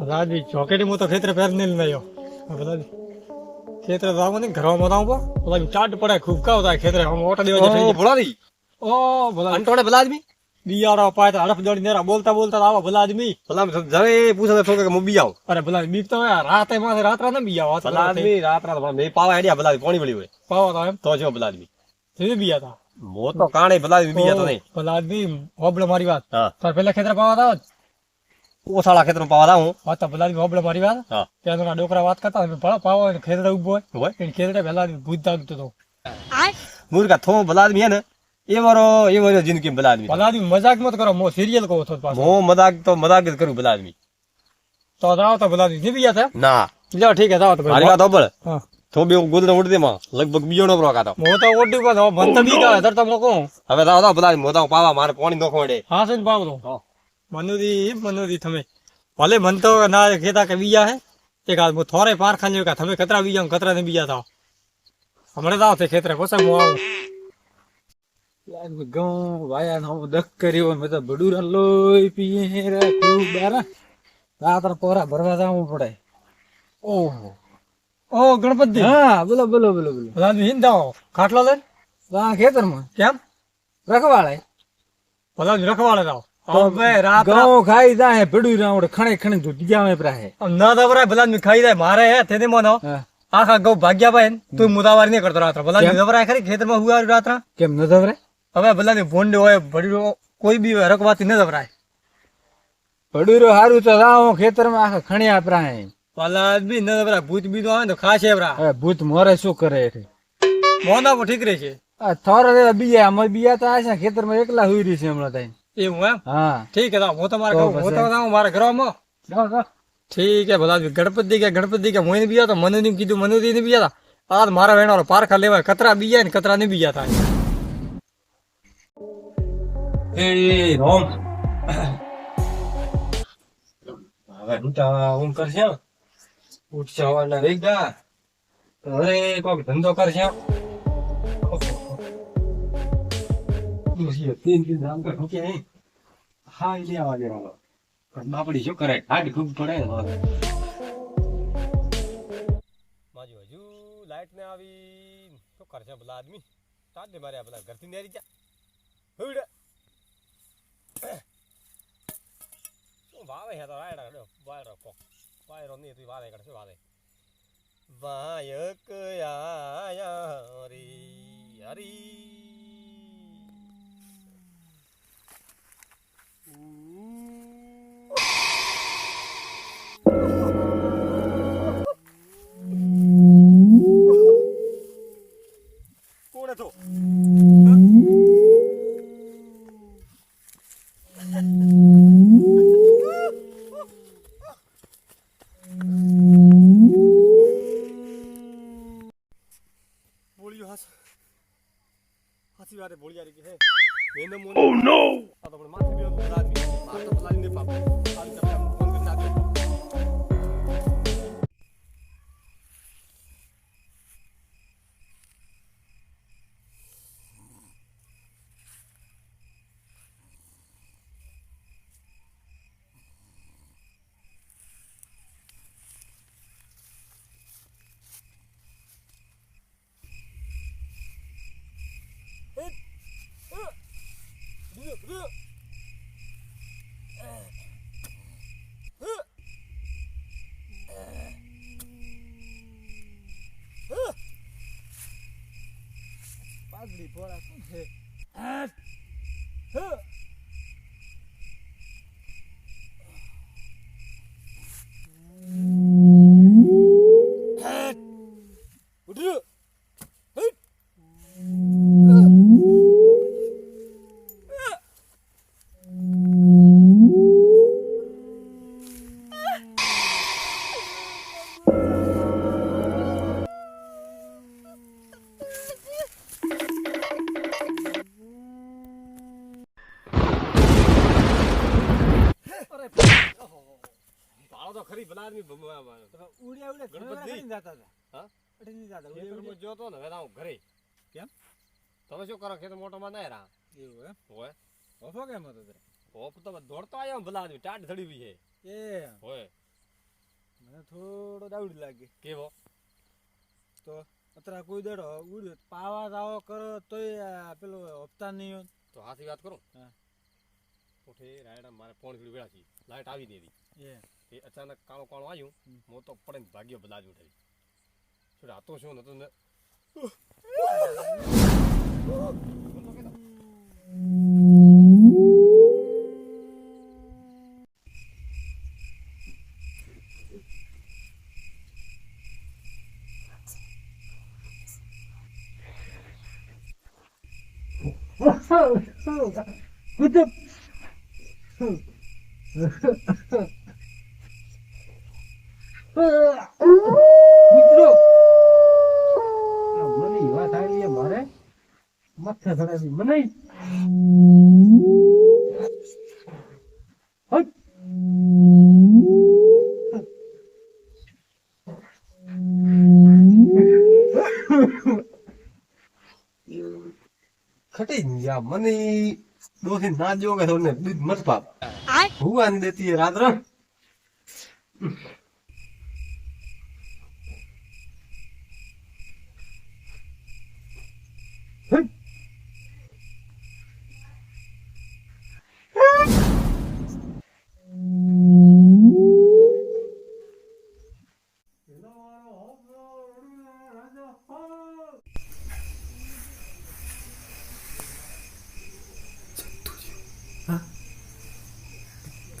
બલાદી ચોકેટી હું તો ખેતરે પહેર નહીં આવ્યો. બલાદી ખેતરે તો આવો ને ઘરમાં તો આવો. બલાદી ચાટ પડે ખૂબ કાવ થાય ખેતરે આમ ઓટા દેવા જઈ ભોળાની ઓ બલાદી અંટોડે ભલા આદમી બિયારો પાય તો હડફ દોડી નેરા બોલતા બોલતા આવો ભલા આદમી ભલા જરે પૂછે તો કે હું બિયાવ અરે ભલા બીક તો રાતે માથે રાત રાત બિયાવ ભલા આદમી રાત રાત મે પાવા આડ્યા ભલા પાણી વળી હોય. પાવા તો એમ. તો જો ભલા આદમી જેવી બિયા તા મો તો કાણે ભલા બીજા તો નહીં. ભલા આદમી હોબળે મારી વાત. તાર પેલા ખેતરે પાવા તા ઓસાળા ખેતરમાં પાવા દા હું વાત તો આદમી હોબળે મારી વાત. હા. ત્યાં તો ડોકરા વાત કરતા ભલા પાવો હોય ને ખેતરે ઊભો હોય. હોય. એને ખેતરે આદમી ભૂત દાગતો હતો. મુર્ગા થો ભલા આદમી હે ને એ વારો એ વારો જિંદગી ભલા આદમી ભલા આદમી મજાક મત કરો મો સિરિયલ કહો છો પાછો. મો મજાક તો મજાક જ કરું ભલા આદમી તો જાઓ તો ભલા આદમી જીવી ગયા હતા ના. લ્યો ઠીક હે જાઓ તો મારી વાત હોબળ હા. તો બે ગોદડા ઉડદે માં લગભગ બીજો નો પ્રોકાતો હું તો ઓડી પર મન તો બી કાવે તર તો મોકો. હવે દાવ દાવ ભલા મોતા પાવા મારે પાણી નો ખોડે હા સજ પાવ તો મનુદી મનુદી તમે ભલે મન તો ના કહેતા કે બીજા હે. એક હાથ હું થોરે પાર ખાંજો કે તમે કતરા બીજા કતરા ને બીજા થાવ હમણાં જાવ તે ખેતરે પછી હું આવું. ઘઉં વાયા નો દક કર્યો મેં તો બડુરા પીએ રે ખૂબ બારા. રાત્ર પોરા ભરવા જવું પડે. ઓહો. ઓ ગણપતિ. હા બોલો બોલો બોલો બોલો. આદમી હિંદ જાઓ ખાટલો લઈને આ ખેતરમાં. કેમ? રખવાળે. ભલા રખવાડે જાઓ. ઘઉં ખાઈ જાય પડ્યું રાવડે ખણે ખણે તૂટી જાય પ્રાહે. ના દવરાય ભલા ખાઈ જાય મારે હે તેને મોનો. આખા ગૌ ભાગ્યા ભાઈ તું મુદાવાર નહીં કરતો રાત્રે. ભલા દવરાય ખરી ખેતરમાં હુવા રાત્રે? કેમ ન દવરાય હવે ભલાની ભૂંડ હોય ભડ્યો કોઈ બી હોય રકવાથી ન દવરાય પડ્યું હારું તો રાવ ખેતરમાં આખા ખણ્યા પ્રાહે. ભલા બી ન દવરાય ભૂત બીજો આવે ને તો ખાશે પ્રા ભૂત મોરે શું કરે મોના પર ઠીક રહે છે. થોર બીયા અમે બીયા તો આ છે ખેતરમાં એકલા હુઈ રહી છે હમણાં તાઈ. એવું એમ? હા. ઠીક હે તો હું તમારે તો કહું હું. તો મારા ઘરમાં. ઠીક હે ભલા ગણપતિ કે ગણપતિ કે હું બીજા તો મને નહીં કીધું મને નહીં બીજા તા. આ મારા વેણવાળો પારખા લેવાય કતરા બીજા ને કતરા નહીં બીજા થાય એ રોમ. હવે ઉઠા ઊંઘ કરશે ઉઠશે હવાના વેગા અરે કોક ધંધો કરશે તીન તીન ધામ કર મૂકે નહીં. હા લેવા દેવાનો બાપડી શું કરે? હાડ ખૂબ પડે ને હવે. માજી હજુ લાઈટ ને આવી. શું કરશે ભલા આદમી. ચાલ દે મારે ભલા ઘરથી નેરી જા હુઈડે શું વાવે હે તો રાયડા વાયરો કોક. વાયરો નહીં, તું વાવે કરે શું વાવે? વાયક આયા હરી હરી. વારે બોલ્યા રે કે હે. મેને મોને ઓ નો આ તો પણ માથે બેહો તો આદમી આ તો પલાની ને પાપ આલી તમે ફોન કરી આપ્યો પાઘડી પોરા શું છે ઉડ્યા ઉડ્યા ગણપતિ. ગણપતિ જતા હતા. હા? અડી જતા ખેતરમાં ગયો ને આવું ઘરે. કેમ? તમે શું કરો ખેતર મોટો માં ના રા એવું હોય. ઓફો કેમ હતો તારે? ઓપ તો દોડતો આવ્યો ભલા આદમી ટાટ ધડી બી છે. એ હોય. મને થોડો ડાઉટ લાગે. કેવો? તો અત્યારે કોઈ દડો ઉડ્યો પાવા દાવો કરો તોય પેલો હપ્તા નહીં હોય. તો હાથી વાત કરું? હા. ઉઠે રાયડા મારે ફોન કરી વેળા છે લાઈટ આવી દીધી એ એ અચાનક કાણું કાણું આવ્યું હમ. હું તો પડે ને ભાગ્યો બધા જ ઉઠાવી છોડ આ તો શું નતો ને મિત્રો. મને વાત આવી મારે માથે ચડાવી. મને. ખટી જ યા મને દોથી ના જોગે તો થોને દૂધ મત પાપ ભગવાન દેતી રાત.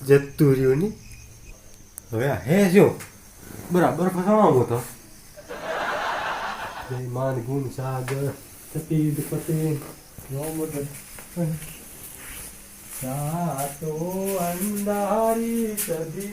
જતું રહ્યું ની હવે હે જો. બરાબર ફસાવાનું તો માન ગુણ સાગર સતીદ પતે સાતો અંધારી જતું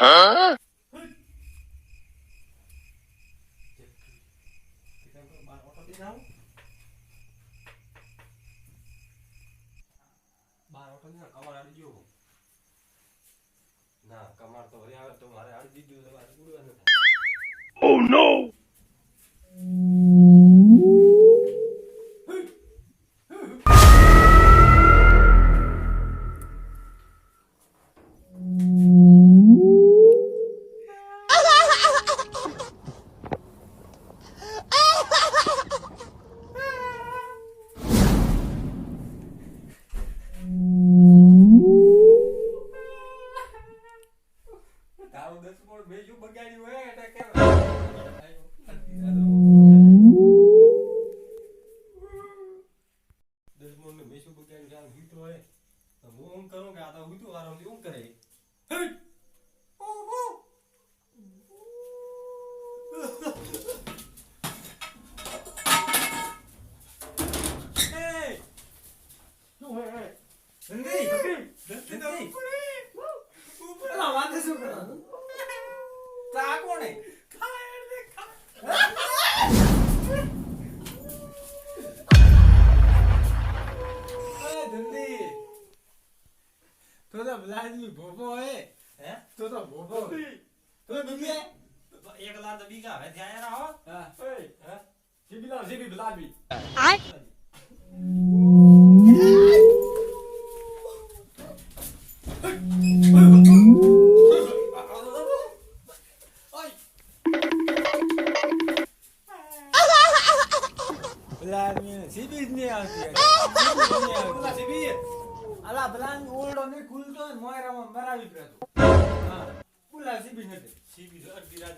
બાર ભેજું બગાડ્યું હોય એટલે તો ભોભો હે હે? તો તો ભોભો તો બીજે એક લાખ તો બીગા હવે ધ્યાન એના હો. ઓય, હે? જીબી લાવ, જીબી બલાબી પેલા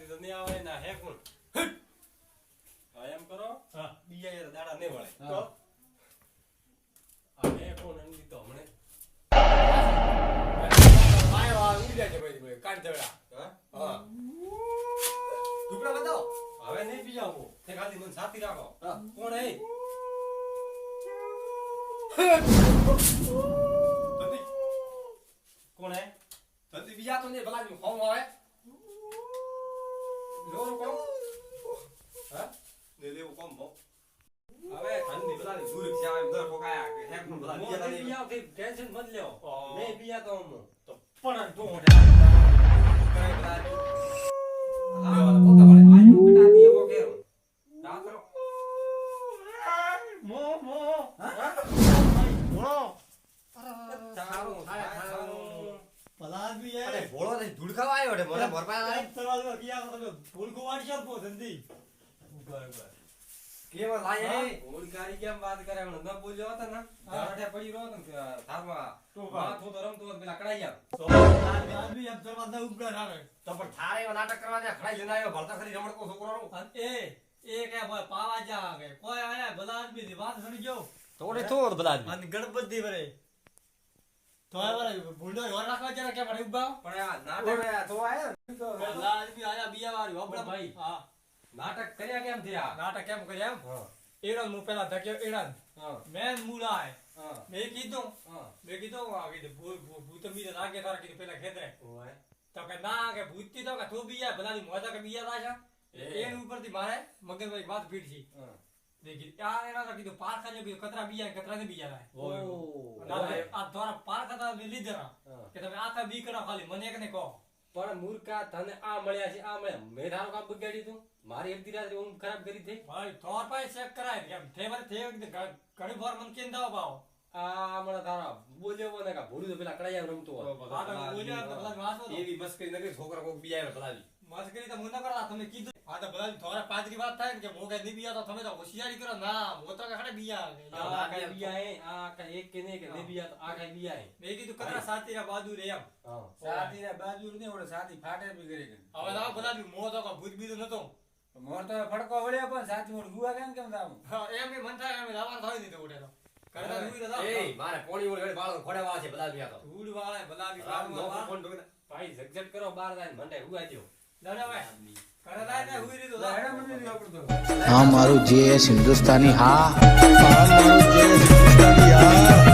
તો નહીં આવે ના હે કોણ હા એમ કરો હા. બીજા યાર દાડા નહીં વળે હા. તો આ હે કોણ એમ તો હમણે આયો આ ઉડી જાય છે ભાઈ, ભાઈ, કાઢ દેવડા. હા હા. ઢુકડા બતાવો. હવે નહીં બીજા હું તે ખાલી મને સાથી રાખો હા. કોણ હે. કોણ હે બીજા તો નહીં, બલાદમી ખોમ આવે. લોરું કોણ હા ને લેવું કોમ ભાવ. હવે ધનથી બલાદમી દૂર છે, એમ દર ઠોકાયા કે હેકનું બલાદમી બીજા નહીં. બીજા ટેન્શન મત હા. નહીં બીજા તો હું તો પણ તું કરાય બલાદમી. હા પોતા પડે આયુ કટા દીએ કો કેરો દાતરો મો મો છે, મને ભરપાઈ આવે. તળાવમાં ગયા તો તમે? ભૂલકો વાળશો જ બહુ જલ્દી કેવા લાય હે? ઓળખારી કેમ વાત કરે? હમણાં ન બોલ્યો હતો ને ધારઠે પડી રહ્યો હતો થારમાં માથું તો રમતો પેલા કડાઈ તો આદમી એમ તળાવ ના ઉપકાર આવે તો પણ થારે એવા નાટક કરવા દે, ખડાઈ લઈને આવ્યો, ભરતા ખરી રમણકો છોકરાનો. અને એ એ કે ભાઈ પાવા જા કે કોઈ આયા ભલા આદમી ની વાત સણી ગયો. તો ઓલે તો આદમી. અને ગણપતિ વરે તો ભૂંડો હોર રાખવા જરા કે પણ ઊભા પણ આ નાટક તો આયા ને. ભલા આદમી આયા બિયા વાળી હોબળા ભાઈ. હા. નાટક કર્યા કેમ થયા? નાટક કેમ કર્યા એમ? એડન હું પેલા ધક્યો એડન મેન મૂળાય. હા. મેં કીધું હા. મેં કીધું આ કીધું ભૂત બીજે લાગે તારા કીધું પેલા ખેતરે. તો કે ના કે ભૂત તો કે તું બીયા ભલાની મોજા કે બીયા રાજા એ. એન ઉપરથી મારે મગજમાં વાત ભીડ છે ને ને. ના, ના, આ દ્વારા પાર ખાતા મેં લીધા હા. કે તમે આ તા બી કરો ખાલી મને એકને કહો. પણ મૂર્ખા તને આ મળ્યા છે આ મળ્યા. મેં તારું કામ બગાડ્યું તું. મારી અડધી રાત્રે ઊંઘ ખરાબ કરી હતી ભાઈ થોર પાસે ચેક કરાય. કેમ થેવર થેવ ઘણી વાર મને કેમ દાવ પાવ? આ તારા બોલ્યો કોને કા ભૂલું તો પેલા કડાઈ રમતો. એવી મસ્કરી નગરી છોકરા કોક બીજા બલાદી. મસ્કરી તો હું ન કરતા તમે કીધું. આ તો બધા થોડા પાદરી વાત થાય ને કે મોગે નહીં બીયા તો તમે તો હોશિયારી કરો. ના મો તો કે ખડે બીયા આ કાંઈ બીયા હે, આ કાંઈ એક કે નહીં કે નહીં બીયા તો આ કાંઈ બીયા હે. મેં કીધું કતરા સાતી રા બાજુ રે એમ. સાતી રા ને બાજુ નહીં ઓલે સાદી ફાટે બી કરે કે હવે તો બધા બી મો તો ભૂત બીતું નતો મોર તો ફડકો વળ્યો પણ સાચી મોર ગુવા કેમ કેમ દામ એમ બી મન થાય એમ લાવવાનું થાય નહીં તો ઉડે તો. કરતા જોઈ તો એ મારે કોણી ઓળ ઘડી બાળકો ખોડે વાળા છે બધા આ તો. ધૂળ વાળા બધા બી. ભાઈ ઝગઝગ કરો બાર જાય મંડે હુંગાઈ દ્યો. હા મારું જે હિન્દુસ્તાની હા. મારું જે હિન્દુસ્તાની હા.